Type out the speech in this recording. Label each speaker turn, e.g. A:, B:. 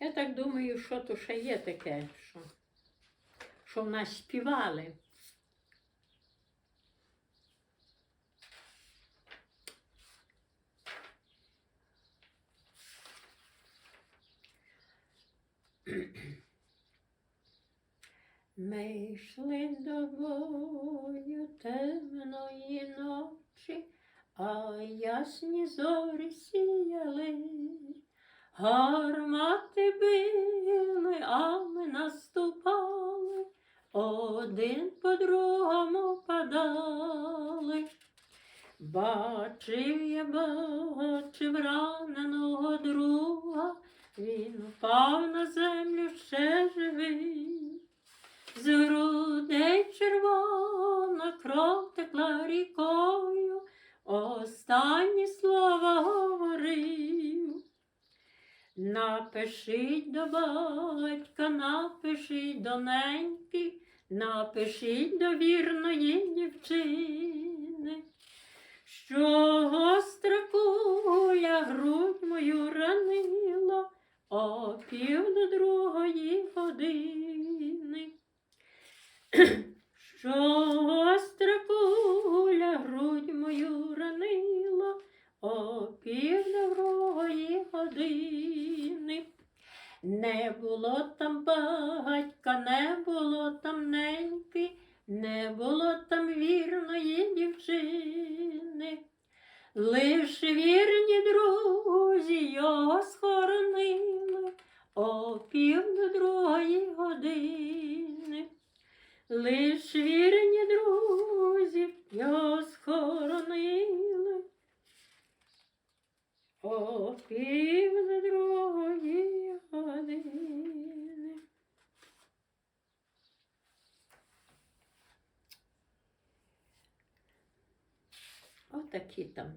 A: Я так думаю, що то ще є таке, що, що в нас співали. Ми йшли добою темної ночі, а ясні зорі сіяли, гармати били, а ми наступали, один по другому падали. Бачив я, бачив раненого друга, він упав на землю ще живий. З грудей червона кров текла рікою, останні Напишіть до батька, напишіть до неньки, напишіть до вірної дівчини, що гостра куля грудь мою ранила о пів до другої години. Не було там батька, не було там неньки, не було там вірної дівчини. Лиш вірні друзі його схоронили о пів до другої години. Лиш вірні друзі його схоронили о пів до другої години. Отакі там